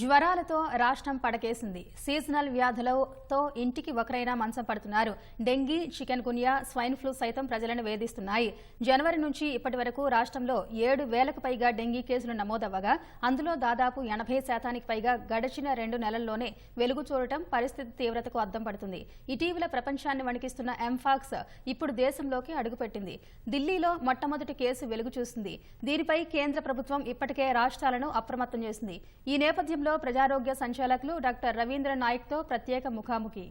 జ్వరాలతో రాష్ట్రం పడకేసింది. సీజనల్ వ్యాధులతో ఇంటికి ఒకరైనా మంచం పడుతున్నారు. Dengue chikungunya swine flu సైతం ప్రజలను వేధిస్తున్నాయి. జనవరి నుంచి ఇప్పటి వరకు రాష్ట్రంలో ఏడు వేలకు పైగా డెంగీ కేసులు నమోదవ్వగా అందులో దాదాపు ఎనభై శాతానికి పైగా గడిచిన రెండు నెలల్లోనే వెలుగు చూడటం పరిస్థితి తీవ్రతకు అద్దం పడుతుంది. ఇటీవల ప్రపంచాన్ని వణికిస్తున్న ఎంఫాక్స్ ఇప్పుడు దేశంలోకి అడుగుపెట్టింది. ఢిల్లీలో మొట్టమొదటి కేసు వెలుగు చూసింది. దీనిపై కేంద్ర ప్రభుత్వం ఇప్పటికే రాష్ట్రాలను అప్రమత్తం చేసింది. ఈ నేపథ్యం ఆధ్వర్యంలో ప్రజారోగ్య సంచాలకులు డాక్టర్ రవీంద్ర నాయక్తో ప్రత్యేక ముఖాముఖి.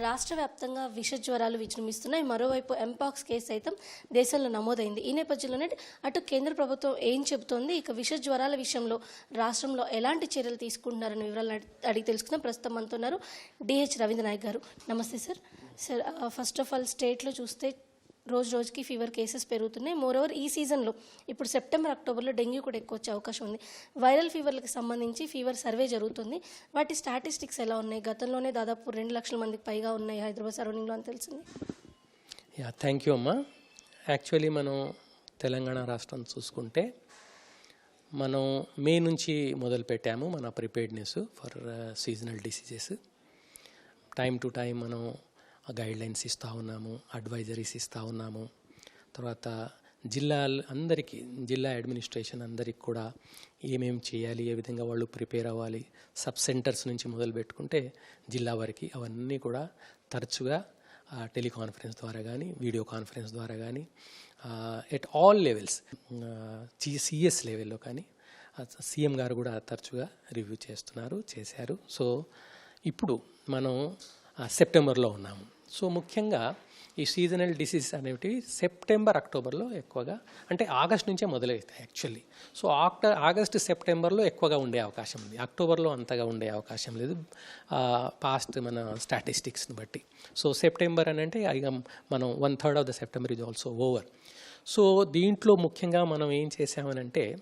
రాష్ట్ర వ్యాప్తంగా విష జ్వరాలు విజృంభిస్తున్నాయి. మరోవైపు ఎంపాక్స్ కేసు సైతం దేశంలో నమోదైంది. ఈ నేపథ్యంలోనే అటు కేంద్ర ప్రభుత్వం ఏం చెబుతోంది? ఇక విష జ్వరాల విషయంలో రాష్ట్రంలో ఎలాంటి చర్యలు తీసుకుంటున్నారని వివరాలు అడిగి తెలుసుకుందాం. ప్రస్తుతం మనతో ఉన్నారు డిహెచ్ రవీంద్ర నాయక్ గారు. నమస్తే sir. Sir first of all స్టేట్లో చూస్తే రోజు రోజుకి ఫీవర్ కేసెస్ పెరుగుతున్నాయి. మోరోవర్ ఈ సీజన్లో ఇప్పుడు సెప్టెంబర్ అక్టోబర్లో డెంగ్యూ కూడా ఎక్కువ వచ్చే అవకాశం ఉంది. వైరల్ ఫీవర్లకు సంబంధించి ఫీవర్ సర్వే జరుగుతుంది. వాటి స్టాటిస్టిక్స్ ఎలా ఉన్నాయి? గతంలోనే దాదాపు రెండు లక్షల మందికి పైగా ఉన్నాయి హైదరాబాద్ సరౌండింగ్లో అని తెలిసింది. యా థ్యాంక్ యూ అమ్మా. యాక్చువల్లీ మనం తెలంగాణ రాష్ట్రం చూసుకుంటే మనం మే నుంచి మొదలు పెట్టాము మన preparedness for seasonal diseases time to time మనం గైడ్లైన్స్ ఇస్తూ ఉన్నాము అడ్వైజరీస్ ఇస్తూ ఉన్నాము. తర్వాత జిల్లా అందరికీ జిల్లా అడ్మినిస్ట్రేషన్ అందరికి కూడా ఏమేం చేయాలి ఏ విధంగా వాళ్ళు ప్రిపేర్ అవ్వాలి సబ్ సెంటర్స్ నుంచి మొదలు పెట్టుకుంటే జిల్లా వారికి అవన్నీ కూడా తరచుగా టెలికాన్ఫరెన్స్ ద్వారా కానీ వీడియో కాన్ఫరెన్స్ ద్వారా కానీ ఎట్ ఆల్ లెవెల్స్ సిఎస్ లెవెల్లో కానీ సీఎం గారు కూడా తరచుగా రివ్యూ చేస్తున్నారు చేశారు. సో ఇప్పుడు మనం సెప్టెంబర్లో ఉన్నాము. సో ముఖ్యంగా ఈ సీజనల్ డిసీజ్ అనేవి సెప్టెంబర్ అక్టోబర్లో ఎక్కువగా అంటే ఆగస్ట్ నుంచే మొదలవుతాయి యాక్చువల్లీ. సో ఆక్ట ఆగస్ట్ సెప్టెంబర్లో ఎక్కువగా ఉండే అవకాశం ఉంది. అక్టోబర్లో అంతగా ఉండే అవకాశం లేదు. పాస్ట్ మన స్టాటిస్టిక్స్ని బట్టి. సో సెప్టెంబర్ అని అంటే ఇక మనం one third of the September is also over so దీంట్లో ముఖ్యంగా మనం ఏం చేసామనంటే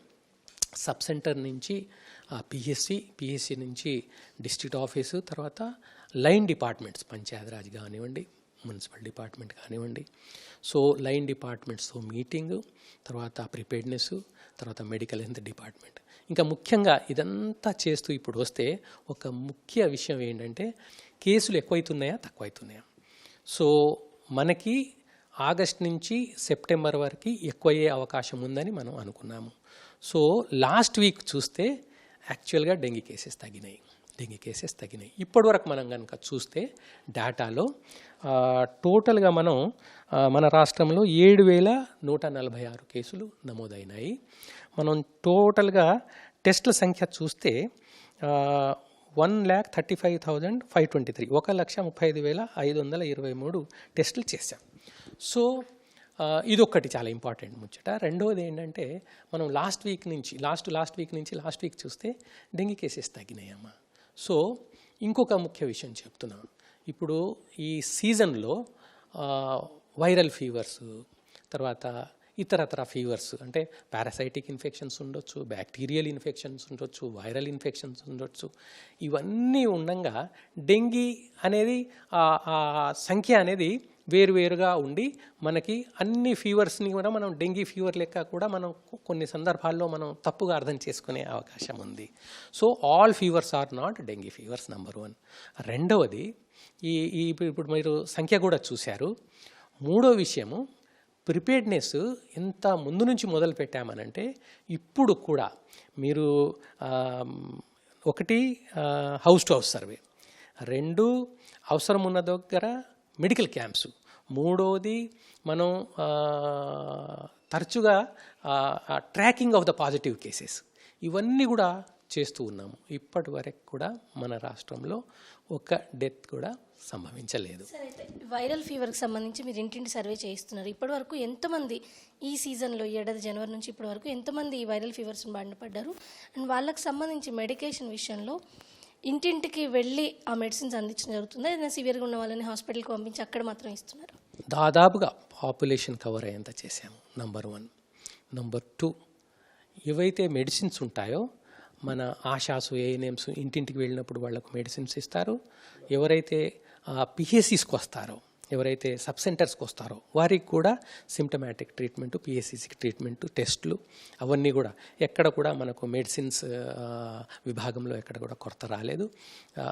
సబ్ సెంటర్ నుంచి P S C P S C నుంచి డిస్ట్రిక్ట్ ఆఫీసు తర్వాత లైన్ డిపార్ట్మెంట్స్ పంచాయతీరాజ్ కానివ్వండి మున్సిపల్ డిపార్ట్మెంట్ కానివ్వండి. సో లైన్ డిపార్ట్మెంట్స్తో మీటింగ్ తర్వాత ప్రిపేర్నెస్ తర్వాత మెడికల్ హెల్త్ డిపార్ట్మెంట్ ఇంకా ముఖ్యంగా ఇదంతా చేస్తూ ఇప్పుడు వస్తే ఒక ముఖ్య విషయం ఏంటంటే కేసులు ఎక్కువైతున్నాయా తక్కువైతున్నాయా? సో మనకి ఆగస్ట్ నుంచి సెప్టెంబర్ వరకు ఎక్కువయ్యే అవకాశం ఉందని మనం అనుకున్నాము. సో లాస్ట్ వీక్ చూస్తే యాక్చువల్గా డెంగీ కేసెస్ తగ్గినాయి. డెంగీ కేసెస్ తగ్గినాయి. ఇప్పటివరకు మనం కనుక చూస్తే డేటాలో టోటల్గా మనం మన రాష్ట్రంలో ఏడు వేల నూట నలభై ఆరు కేసులు నమోదైనాయి. మనం టోటల్గా టెస్టుల సంఖ్య చూస్తే one lakh thirty five thousand five twenty three. ఒక లక్ష ముప్పై ఐదు వేల ఐదు వందల ఇరవై మూడు టెస్టులు చేశాం. సో ఇదొక్కటి చాలా ఇంపార్టెంట్ ముచ్చట. రెండవది ఏంటంటే మనం లాస్ట్ వీక్ నుంచి లాస్ట్ లాస్ట్ వీక్ నుంచి లాస్ట్ వీక్ చూస్తే డెంగీ కేసెస్ తగ్గినాయమ్మా. సో ఇంకొక ముఖ్య విషయం చెప్తున్నా. ఇప్పుడు ఈ సీజన్లో వైరల్ ఫీవర్స్ తర్వాత ఇతరతర ఫీవర్స్ అంటే పారాసైటిక్ ఇన్ఫెక్షన్స్ ఉండొచ్చు బ్యాక్టీరియల్ ఇన్ఫెక్షన్స్ ఉండొచ్చు వైరల్ ఇన్ఫెక్షన్స్ ఉండొచ్చు ఇవన్నీ ఉండగా డెంగీ అనేది ఆ సంఖ్య అనేది వేరువేరుగా ఉండి మనకి అన్ని ఫీవర్స్ని కూడా మనం డెంగీ ఫీవర్ లెక్క కూడా మనం కొన్ని సందర్భాల్లో మనం తప్పుగా అర్థం చేసుకునే అవకాశం ఉంది. So all fevers are not dengue fevers number one రెండవది ఈ ఇప్పుడు మీరు సంఖ్య కూడా చూశారు. మూడో విషయము ప్రిపేర్డ్నెస్ ఎంత ముందు నుంచి మొదలు పెట్టామనంటే ఇప్పుడు కూడా మీరు ఒకటి హౌస్ టు హౌస్ సర్వే రెండు అవసరం ఉన్న దగ్గర మెడికల్ క్యాంప్స్ మూడోది మనం తరచుగా tracking of the positive cases ఇవన్నీ కూడా చేస్తూ ఉన్నాము. ఇప్పటి వరకు కూడా మన రాష్ట్రంలో ఒక డెత్ కూడా సంభవించలేదు. వైరల్ ఫీవర్కి సంబంధించి మీరు ఇంటింటి సర్వే చేయిస్తున్నారు. ఇప్పటి వరకు ఎంతమంది ఈ సీజన్లో ఏడాది జనవరి నుంచి ఇప్పటి వరకు ఎంతమంది ఈ వైరల్ ఫీవర్స్ బారిన పడ్డారు? అండ్ వాళ్ళకి సంబంధించి మెడికేషన్ విషయంలో ఇంటింటికి వెళ్ళి ఆ మెడిసిన్స్ అందించడం జరుగుతుంది. ఏదైనా సివియర్గా ఉన్న వాళ్ళని హాస్పిటల్కి పంపించి అక్కడ మాత్రం ఇస్తున్నారు. దాదాపుగా పాపులేషన్ కవర్ అయ్యేంత చేసాము నంబర్ వన్. నంబర్ టూ ఏవైతే మెడిసిన్స్ ఉంటాయో మన ఆశాసు ఏఎన్ఎమ్స్ ఇంటింటికి వెళ్ళినప్పుడు వాళ్ళకు మెడిసిన్స్ ఇస్తారు. ఎవరైతే పిహెసిస్కి వస్తారో ఎవరైతే సబ్ సెంటర్స్కి వస్తారో వారికి కూడా సిమ్టమాటిక్ ట్రీట్మెంట్ పిఎస్సిసి ట్రీట్మెంట్ టెస్ట్లు అవన్నీ కూడా ఎక్కడ కూడా మనకు మెడిసిన్స్ విభాగంలో ఎక్కడ కూడా కొరత రాలేదు.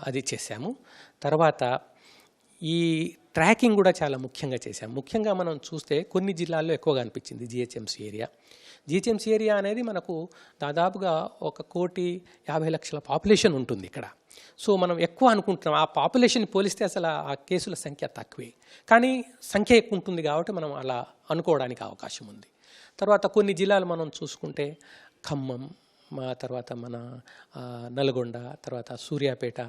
అది చేశాము. తర్వాత ఈ ట్రాకింగ్ కూడా చాలా ముఖ్యంగా చేశాం ముఖ్యంగా మనం చూస్తే కొన్ని జిల్లాల్లో ఎక్కువగా అనిపించింది జిహెచ్ఎంసీ ఏరియా. జిహెచ్ఎంసీ ఏరియా అనేది మనకు దాదాపుగా ఒక కోటి యాభై లక్షల పాపులేషన్ ఉంటుంది ఇక్కడ. సో మనం ఎక్కువ అనుకుంటున్నాం. ఆ పాపులేషన్ పోలిస్తే అసలు ఆ కేసుల సంఖ్య తక్కువే. కానీ సంఖ్య ఎక్కువ ఉంటుంది కాబట్టి మనం అలా అనుకోవడానికి అవకాశం ఉంది. తర్వాత కొన్ని జిల్లాలు మనం చూసుకుంటే ఖమ్మం మా తర్వాత మన నల్గొండ తర్వాత సూర్యాపేట.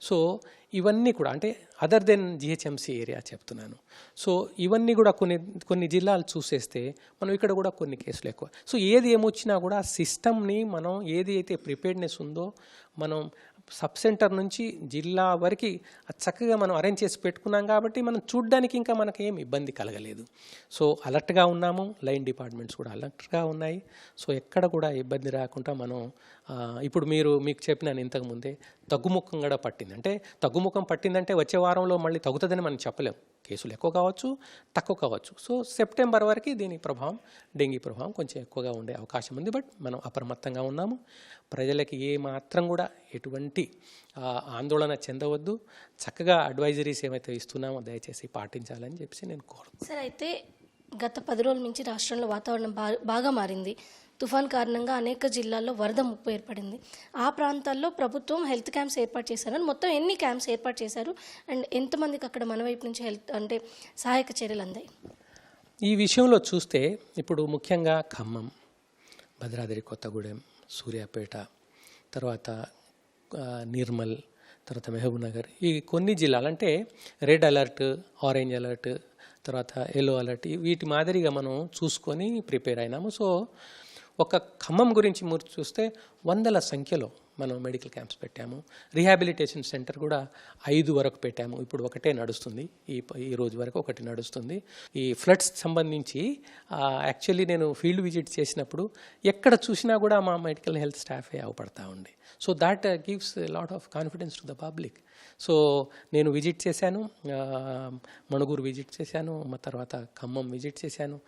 సో ఇవన్నీ కూడా అంటే అదర్ దెన్ జిహెచ్ఎంసీ ఏరియా చెప్తున్నాను. సో ఇవన్నీ కూడా కొన్ని కొన్ని జిల్లాలు చూసేస్తే మనం ఇక్కడ కూడా కొన్ని కేసులు ఎక్కువ. సో ఏది ఏమొచ్చినా కూడా సిస్టమ్ని మనం ఏది అయితే ప్రిపేర్నెస్ ఉందో మనం సబ్ సెంటర్ నుంచి జిల్లా వరకు చక్కగా మనం అరేంజ్ చేసి పెట్టుకున్నాం కాబట్టి మనం చూడ్డానికి ఇంకా మనకి ఏం ఇబ్బంది కలగలేదు. సో అలర్ట్గా ఉన్నాము. లైన్ డిపార్ట్మెంట్స్ కూడా అలర్ట్గా ఉన్నాయి. సో ఎక్కడ కూడా ఇబ్బంది రాకుండా మనం ఇప్పుడు మీరు మీకు చెప్పినాను ఇంతకుముందే తగ్గుముఖం కూడా పట్టింది. అంటే తగ్గుముఖం పట్టిందంటే వచ్చే వారంలో మళ్ళీ తగ్గుతుందని మనం చెప్పలేం. కేసులు ఎక్కువ కావచ్చు తక్కువ కావచ్చు సో సెప్టెంబర్ వరకు దీని ప్రభావం డెంగీ ప్రభావం కొంచెం ఎక్కువగా ఉండే అవకాశం ఉంది. బట్ మనం అప్రమత్తంగా ఉన్నాము. ప్రజలకి ఏ మాత్రం కూడా ఎటువంటి ఆందోళన చెందవద్దు. చక్కగా అడ్వైజరీస్ ఏమైతే ఇస్తున్నామో దయచేసి పాటించాలని చెప్పేసి నేను కోరుతున్నాను సార్ అయితే గత పది రోజుల నుంచి రాష్ట్రంలో వాతావరణం బాగా మారింది. తుఫాన్ కారణంగా అనేక జిల్లాల్లో వరద ముప్పు ఏర్పడింది. ఆ ప్రాంతాల్లో ప్రభుత్వం హెల్త్ క్యాంప్స్ ఏర్పాటు చేశారని మొత్తం ఎన్ని క్యాంప్స్ ఏర్పాటు చేశారు? అండ్ ఎంతమందికి అక్కడ మన వైపు నుంచి హెల్త్ అంటే సహాయక చర్యలు అందాయి? ఈ విషయంలో చూస్తే ఇప్పుడు ముఖ్యంగా ఖమ్మం భద్రాద్రి కొత్తగూడెం సూర్యాపేట తర్వాత నిర్మల్ తర్వాత మహబూబ్ నగర్ ఈ కొన్ని జిల్లాలు అంటే రెడ్ అలర్ట్ ఆరెంజ్ అలర్ట్ తర్వాత ఎల్లో అలర్ట్ వీటి మాదిరిగా మనం చూసుకొని ప్రిపేర్ అయినాము. సో ఒక ఖమ్మం గురించి మీరు చూస్తే వందల సంఖ్యలో మనం మెడికల్ క్యాంప్స్ పెట్టాము. రీహాబిలిటేషన్ సెంటర్ కూడా ఐదు వరకు పెట్టాము. ఇప్పుడు ఒకటే నడుస్తుంది. ఈ ఈ రోజు వరకు ఒకటి నడుస్తుంది. ఈ ఫ్లడ్స్ సంబంధించి యాక్చువల్లీ నేను ఫీల్డ్ విజిట్ చేసినప్పుడు ఎక్కడ చూసినా కూడా మా మెడికల్ హెల్త్ స్టాఫే అవపడతా ఉంది so that gives lot of confidence to the public so నేను విజిట్ చేశాను. మణుగూరు విజిట్ చేశాను. మా తర్వాత ఖమ్మం విజిట్ చేశాను.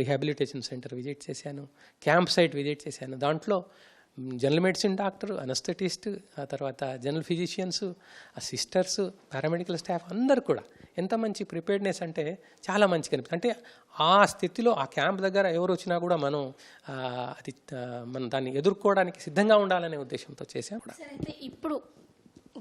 రిహాబిలిటేషన్ సెంటర్ విజిట్ చేశాను. క్యాంప్ సైట్ విజిట్ చేశాను. దాంట్లో జనరల్ మెడిసిన్ డాక్టర్ అనస్థెటిస్ట్ ఆ తర్వాత జనరల్ ఫిజిషియన్స్ ఆ సిస్టర్స్ పారామెడికల్ స్టాఫ్ అందరు కూడా ఎంత మంచి ప్రిపేర్డ్నెస్ అంటే చాలా మంచి కనిపిస్తుంది అంటే ఆ స్థితిలో ఆ క్యాంప్ దగ్గర ఎవరు వచ్చినా కూడా మనం అది మనం దాన్ని ఎదుర్కోవడానికి సిద్ధంగా ఉండాలనే ఉద్దేశంతో చేసాం కూడా. అయితే ఇప్పుడు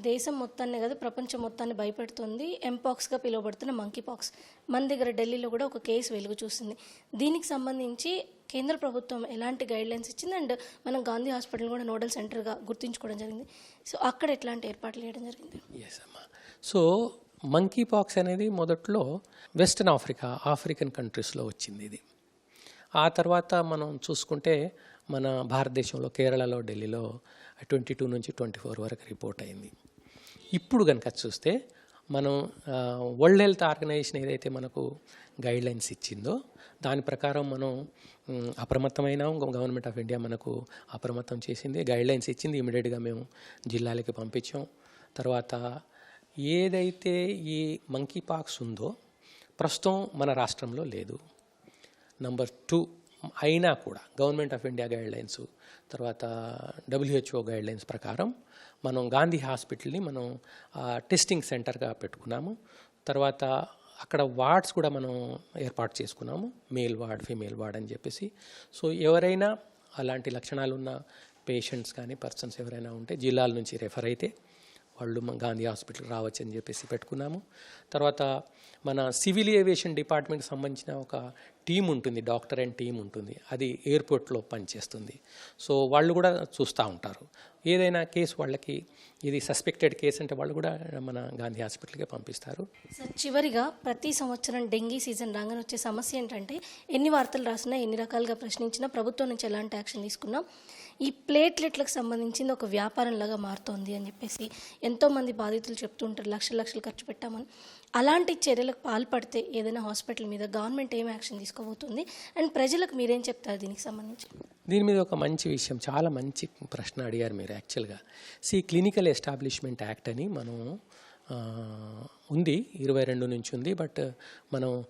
దేశం మొత్తాన్ని కదా ప్రపంచం మొత్తాన్ని భయపెడుతుంది ఎంపాక్స్గా పిలువబడుతున్న మంకీ పాక్స్ మన దగ్గర ఢిల్లీలో కూడా ఒక కేసు వెలుగు చూసింది. దీనికి సంబంధించి కేంద్ర ప్రభుత్వం ఎలాంటి గైడ్లైన్స్ ఇచ్చింది? అండ్ మనం గాంధీ హాస్పిటల్ కూడా నోడల్ సెంటర్గా గుర్తించుకోవడం జరిగింది. సో అక్కడ ఎట్లాంటి ఏర్పాట్లు చేయడం జరిగింది? ఎస్ అమ్మా. సో మంకీ పాక్స్ అనేది మొదట్లో వెస్టర్న్ ఆఫ్రికా ఆఫ్రికన్ కంట్రీస్లో వచ్చింది ఇది. ఆ తర్వాత మనం చూసుకుంటే మన భారతదేశంలో కేరళలో ఢిల్లీలో ట్వంటీ టూ నుంచి ట్వంటీ ఫోర్ వరకు రిపోర్ట్ అయింది. ఇప్పుడు కనుక చూస్తే మనం వరల్డ్ హెల్త్ ఆర్గనైజేషన్ ఏదైతే మనకు గైడ్ లైన్స్ ఇచ్చిందో దాని ప్రకారం మనం అప్రమత్తమైన గవర్నమెంట్ ఆఫ్ ఇండియా మనకు అప్రమత్తం చేసింది గైడ్ లైన్స్ ఇచ్చింది ఇమీడియట్గా మేము జిల్లాలకి పంపించాం. తర్వాత ఏదైతే ఈ మంకీ పాక్స్ ఉందో ప్రస్తుతం మన రాష్ట్రంలో లేదు. నంబర్ టూ అయినా కూడా గవర్నమెంట్ ఆఫ్ ఇండియా గైడ్లైన్స్ తర్వాత డబ్ల్యూహెచ్ఓ గైడ్లైన్స్ ప్రకారం మనం గాంధీ హాస్పిటల్ని మనం టెస్టింగ్ సెంటర్గా పెట్టుకున్నాము. తర్వాత అక్కడ వార్డ్స్ కూడా మనం ఏర్పాటు చేసుకున్నాము. మేల్ వార్డ్ ఫీమేల్ వార్డ్ అని చెప్పేసి. సో ఎవరైనా అలాంటి లక్షణాలు ఉన్న పేషెంట్స్ కానీ పర్సన్స్ ఎవరైనా ఉంటే జిల్లాల నుంచి రెఫర్ అయితే వాళ్ళు గాంధీ హాస్పిటల్ రావచ్చు అని చెప్పేసి పెట్టుకున్నాము. తర్వాత మన సివిల్ ఏవియేషన్ డిపార్ట్మెంట్కి సంబంధించిన ఒక టీం ఉంటుంది డాక్టర్ అండ్ టీం ఉంటుంది. అది ఎయిర్పోర్ట్లో పనిచేస్తుంది. సో వాళ్ళు కూడా చూస్తూ ఉంటారు. ఏదైనా కేసు వాళ్ళకి ఇది సస్పెక్టెడ్ కేసు అంటే వాళ్ళు కూడా మన గాంధీ హాస్పిటల్కే పంపిస్తారు. సార్ చివరిగా ప్రతి సంవత్సరం డెంగీ సీజన్ రాగానే వచ్చే సమస్య ఏంటంటే ఎన్ని వార్తలు రాసినా ఎన్ని రకాలుగా ప్రశ్నించినా ప్రభుత్వం నుంచి ఎలాంటి యాక్షన్ తీసుకున్నా ఈ ప్లేట్లెట్లకు సంబంధించింది ఒక వ్యాపారంలాగా మారుతోంది అని చెప్పేసి ఎంతోమంది బాధితులు చెప్తుంటారు లక్షలు లక్షలు ఖర్చు పెట్టామని. అలాంటి చర్యలకు పాల్పడితే ఏదైనా హాస్పిటల్ మీద గవర్నమెంట్ ఏం యాక్షన్ తీసుకోబోతుంది? అండ్ ప్రజలకు మీరేం చెప్తారు దీనికి సంబంధించి? దీని మీద ఒక మంచి విషయం చాలా మంచి ప్రశ్న అడిగారు మీరు యాక్చువల్గా. సి క్లినికల్ ఎస్టాబ్లిష్మెంట్ యాక్ట్ అని మనం ఉంది ఇరవై రెండు నుంచి ఉంది బట్ మనం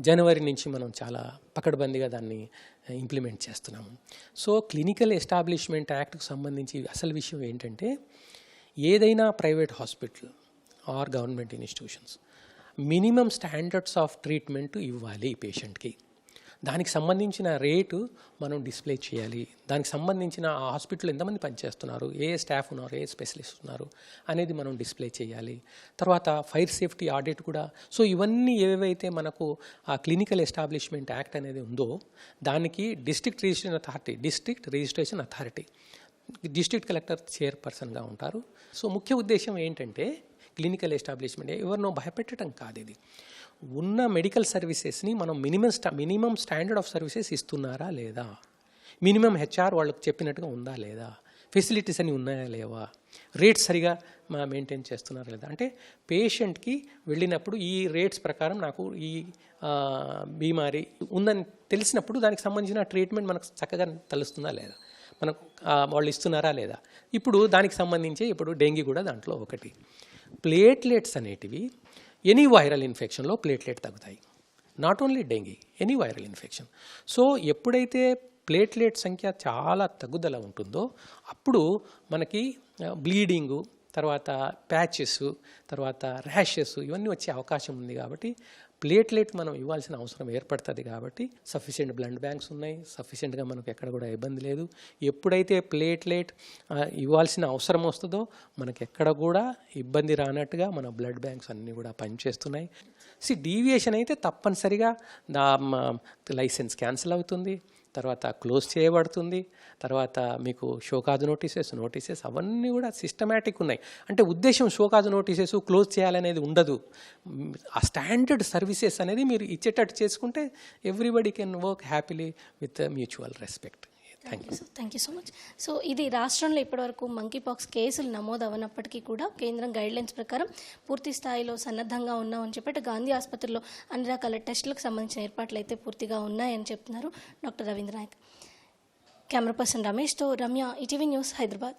జనవరి నుంచి మనం చాలా పకడ్బందీగా దాన్ని ఇంప్లిమెంట్ చేస్తున్నాము. సో క్లినికల్ ఎస్టాబ్లిష్మెంట్ యాక్ట్కు సంబంధించి అసలు విషయం ఏంటంటే ఏదైనా private hospital or government institutions minimum standards of treatment ఇవ్వాలి పేషెంట్కి. దానికి సంబంధించిన రేటు మనం డిస్ప్లే చేయాలి. దానికి సంబంధించిన ఆ హాస్పిటల్ ఎంతమంది పనిచేస్తున్నారు ఏ స్టాఫ్ ఉన్నారు ఏ స్పెషలిస్ట్ ఉన్నారు అనేది మనం డిస్ప్లే చేయాలి. తర్వాత ఫైర్ సేఫ్టీ ఆడిట్ కూడా. సో ఇవన్నీ ఏవైతే మనకు ఆ క్లినికల్ ఎస్టాబ్లిష్మెంట్ యాక్ట్ అనేది ఉందో దానికి district registration authority district registration authority district collector చైర్పర్సన్గా ఉంటారు. సో ముఖ్య ఉద్దేశం ఏంటంటే క్లినికల్ ఎస్టాబ్లిష్మెంట్. ఎవరినో భయపెట్టడం కాదు ఇది. ఉన్న మెడికల్ సర్వీసెస్ని మనం మినిమం స్టా మినిమం స్టాండర్డ్ ఆఫ్ సర్వీసెస్ ఇస్తున్నారా లేదా? మినిమం హెచ్ఆర్ వాళ్ళకి చెప్పినట్టుగా ఉందా లేదా? ఫెసిలిటీస్ అని ఉన్నాయా లేవా? రేట్స్ సరిగా మా మెయింటైన్ చేస్తున్నారా లేదా? అంటే పేషెంట్కి వెళ్ళినప్పుడు ఈ రేట్స్ ప్రకారం నాకు ఈ బీమారి ఉందని తెలిసినప్పుడు దానికి సంబంధించిన ట్రీట్మెంట్ మనకు చక్కగా తెలుస్తుందా లేదా? మనకు వాళ్ళు ఇస్తున్నారా లేదా? ఇప్పుడు దానికి సంబంధించి ఇప్పుడు డెంగీ కూడా దాంట్లో ఒకటి. ప్లేట్లెట్స్ అనేటివి ఎనీ వైరల్ ఇన్ఫెక్షన్లో ప్లేట్లెట్ తగ్గుతాయి. Not only dengue any viral infection so ఎప్పుడైతే ప్లేట్లెట్ సంఖ్య చాలా తగ్గుదల ఉంటుందో అప్పుడు మనకి బ్లీడింగు తర్వాత ప్యాచెస్ తర్వాత ర్యాషెస్ ఇవన్నీ వచ్చే అవకాశం ఉంది కాబట్టి ప్లేట్లెట్ మనం ఇవ్వాల్సిన అవసరం ఏర్పడుతుంది కాబట్టి సఫిషియెంట్ బ్లడ్ బ్యాంక్స్ ఉన్నాయి. సఫిషియెంట్గా మనకు ఎక్కడ కూడా ఇబ్బంది లేదు. ఎప్పుడైతే ప్లేట్లెట్ ఇవ్వాల్సిన అవసరం వస్తుందో మనకు ఎక్కడ కూడా ఇబ్బంది రానట్టుగా మన బ్లడ్ బ్యాంక్స్ అన్నీ కూడా పనిచేస్తున్నాయి. సి డీవియేషన్ అయితే తప్పనిసరిగా దా లైసెన్స్ క్యాన్సిల్ అవుతుంది. తర్వాత క్లోజ్ చేయబడుతుంది. తర్వాత మీకు షోకాజు నోటీసెస్ నోటీసెస్ అవన్నీ కూడా సిస్టమేటిక్ ఉన్నాయి. అంటే ఉద్దేశం షోకాజు నోటీసెస్ క్లోజ్ చేయాలనేది ఉండదు. ఆ స్టాండర్డ్ సర్వీసెస్ అనేది మీరు ఇచ్చేటట్టు చేసుకుంటే everybody can work happily with mutual respect thank you so thank you so much so ఇది రాష్ట్రంలో ఇప్పటివరకు మంకీ పాక్స్ కేసులు నమోదు అవనప్పటికీ కూడా కేంద్రం గైడ్లైన్స్ ప్రకారం పూర్తి స్థాయిలో సన్నద్ధంగా ఉన్నామని చెప్పి గాంధీ ఆసుపత్రిలో అన్ని రకాల టెస్టులకు సంబంధించిన ఏర్పాట్లు అయితే పూర్తిగా ఉన్నాయని చెప్తున్నారు doctor Ravindra Nayak camera person రమేష్తో Ramya ETV news Hyderabad.